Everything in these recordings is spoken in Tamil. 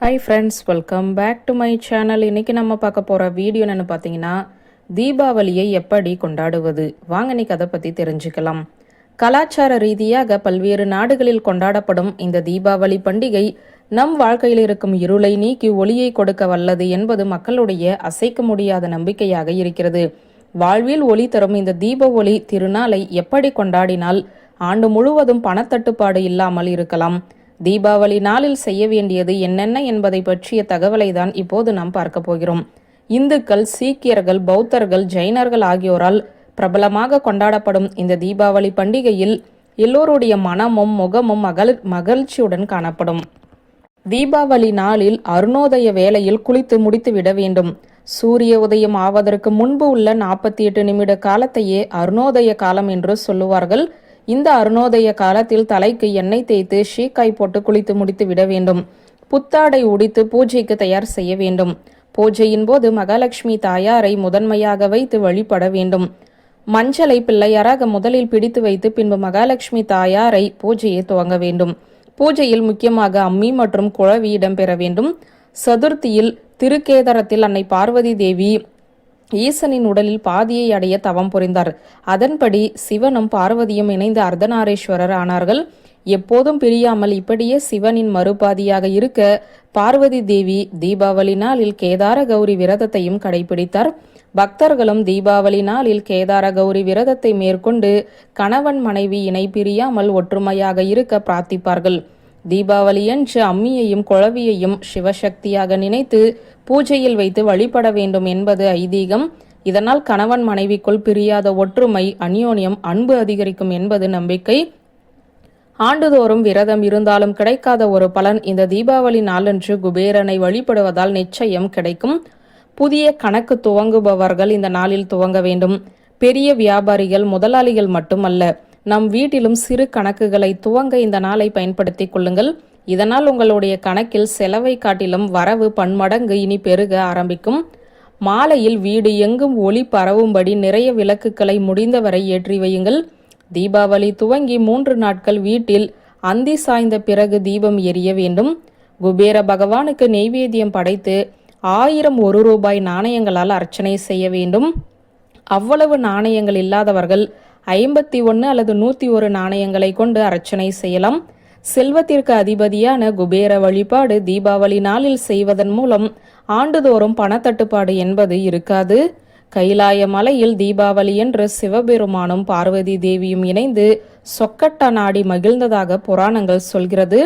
Hi friends welcome back to my channel இன்னைக்கு நம்ம பார்க்க போகிற வீடியோ என்னென்னு பார்த்தீங்கன்னா தீபாவளியை எப்படி கொண்டாடுவது? வாங்க இன்றைக்கி அதை பற்றி தெரிஞ்சுக்கலாம். கலாச்சார ரீதியாக பல்வேறு நாடுகளில் கொண்டாடப்படும் இந்த தீபாவளி பண்டிகை நம் வாழ்க்கையில் இருக்கும் இருளை நீக்கி ஒளியை கொடுக்க வல்லது என்பது மக்களுடைய அசைக்க முடியாத நம்பிக்கையாக இருக்கிறது. வாழ்வில் ஒளி தரும் இந்த தீப ஒளி திருநாளை எப்படி கொண்டாடினால் ஆண்டு முழுவதும் பணத்தட்டுப்பாடு இல்லாமல் இருக்கலாம். தீபாவளி நாளில் செய்ய வேண்டியது என்னென்ன என்பதை பற்றிய தகவலை தான் இப்போது நாம் பார்க்க போகிறோம். இந்துக்கள் சீக்கியர்கள் பௌத்தர்கள் ஜெயினர்கள் ஆகியோரால் பிரபலமாக கொண்டாடப்படும் இந்த தீபாவளி பண்டிகையில் எல்லோருடைய மனமும் முகமும் மகள் மகிழ்ச்சியுடன் காணப்படும். தீபாவளி நாளில் அருணோதய வேளையில் குளித்து முடித்து விட வேண்டும். சூரிய உதயம் ஆவதற்கு முன்பு உள்ள நாற்பத்தி எட்டு நிமிட காலத்தையே அருணோதய காலம் என்று சொல்லுவார்கள். இந்த அருணோதய காலத்தில் தலைக்கு எண்ணெய் தேய்த்து ஷீக்காய் போட்டு குளித்து முடித்து விட வேண்டும். புத்தாடை உடித்து பூஜைக்கு தயார் செய்ய வேண்டும். பூஜையின் போது மகாலட்சுமி தாயாரை முதன்மையாக வைத்து வழிபட வேண்டும். மஞ்சளை பிள்ளையாராக முதலில் பிடித்து வைத்து பின்பு மகாலட்சுமி தாயாரை பூஜையை துவங்க வேண்டும். பூஜையில் முக்கியமாக அம்மி மற்றும் குழவி இடம்பெற வேண்டும். சதுர்த்தியில் திருக்கேதரத்தில் அன்னை பார்வதி தேவி ஈசனின் உடலில் பாதியை அடைய தவம் புரிந்தார். அதன்படி சிவனும் பார்வதியும் இணைந்து அர்த்தநாரீஸ்வரர் ஆனார்கள். எப்போதும் பிரியாமல் இப்படியே சிவனின் மறுபாதியாக இருக்க பார்வதி தேவி தீபாவளி நாளில் கேதார கௌரி விரதத்தையும் கடைபிடித்தார். பக்தர்களும் தீபாவளி நாளில் கேதார கௌரி விரதத்தை மேற்கொண்டு கணவன் மனைவி இணை பிரியாமல் ஒற்றுமையாக இருக்க பிரார்த்திப்பார்கள். தீபாவளியன்று அம்மியையும் குழவியையும் சிவசக்தியாக நினைத்து பூஜையில் வைத்து வழிபட வேண்டும் என்பது ஐதீகம். இதனால் கணவன் மனைவிக்குள் பிரியாத ஒற்றுமை அந்யோன்யம் அன்பு அதிகரிக்கும் என்பது நம்பிக்கை. ஆண்டுதோறும் விரதம் இருந்தாலும் கிடைக்காத ஒரு பலன் இந்த தீபாவளி நாளன்று குபேரனை வழிபடுவதால் நிச்சயம் கிடைக்கும். புதிய கணக்கு துவங்குபவர்கள் இந்த நாளில் துவங்க வேண்டும். பெரிய வியாபாரிகள் முதலாளிகள் மட்டுமல்ல நம் வீட்டிலும் சிறு கணக்குகளை துவங்க இந்த நாளை பயன்படுத்திக் கொள்ளுங்கள். இதனால் உங்களுடைய கணக்கில் செலவை காட்டிலும் வரவு பன்மடங்கு இனி பெருக ஆரம்பிக்கும். மாலையில் வீடு எங்கும் ஒளி பரவும்படி நிறைய விளக்குகளை முடிந்தவரை ஏற்றி வையுங்கள். தீபாவளி துவங்கி மூன்று நாட்கள் வீட்டில் அந்தி சாய்ந்த பிறகு தீபம் எரிய வேண்டும். குபேர பகவானுக்கு நெய்வேத்தியம் படைத்து ஆயிரம் ஒரு ரூபாய் நாணயங்களால் அர்ச்சனை செய்ய வேண்டும். அவ்வளவு நாணயங்கள் இல்லாதவர்கள் ஐம்பத்தி ஒன்று அல்லது நூற்றி ஒரு நாணயங்களை கொண்டு அர்ச்சனை செய்யலாம். செல்வத்திற்கு அதிபதியான குபேர வழிபாடு தீபாவளி நாளில் செய்வதன் மூலம் ஆண்டுதோறும் பணத்தட்டுப்பாடு என்பது இருக்காது. கைலாய மலையில் தீபாவளி என்று சிவபெருமானும் பார்வதி தேவியும் இணைந்து சொக்கட்டான் நாடி மகிழ்ந்ததாக புராணங்கள் சொல்கிறது.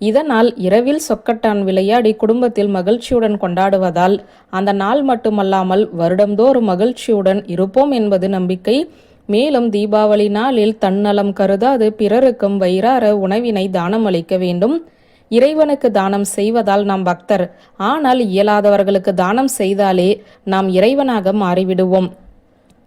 இதனால் இரவில் சொக்கட்டான் விளையாடி குடும்பத்தில் மகிழ்ச்சியுடன் கொண்டாடுவதால் அந்த நாள் மட்டுமல்லாமல் வருடந்தோறும் மகிழ்ச்சியுடன் இருப்போம் என்பது நம்பிக்கை. மேலும் தீபாவளி நாளில் தன்னலம் கருதாது பிறருக்கும் வயிறார உணவினை தானம் அளிக்க வேண்டும். இறைவனுக்கு தானம் செய்வதால் நாம் பக்தர். ஆனால் இயலாதவர்களுக்கு தானம் செய்தாலே நாம் இறைவனாக மாறிவிடுவோம்.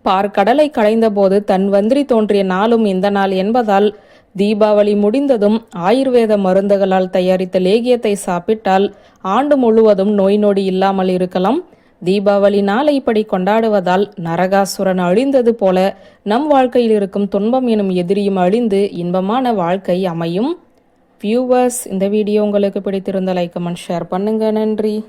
பார்க்கடலை களைந்தபோது தன் வந்திரி தோன்றிய நாளும் இந்த நாள் என்பதால் தீபாவளி முடிந்ததும் ஆயுர்வேத மருந்துகளால் தயாரித்த லேகியத்தை சாப்பிட்டால் ஆண்டு முழுவதும் நோய் நொடி இல்லாமல் இருக்கலாம். தீபாவளி நாளை இப்படி கொண்டாடுவதால் நரகாசுரன் அழிந்தது போல நம் வாழ்க்கையில் இருக்கும் துன்பம் எனும் எதிரியும் அழிந்து இன்பமான வாழ்க்கை அமையும். வியூவர்ஸ் இந்த வீடியோ உங்களுக்கு பிடித்திருந்த லைக் கமெண்ட் ஷேர் பண்ணுங்க. நன்றி.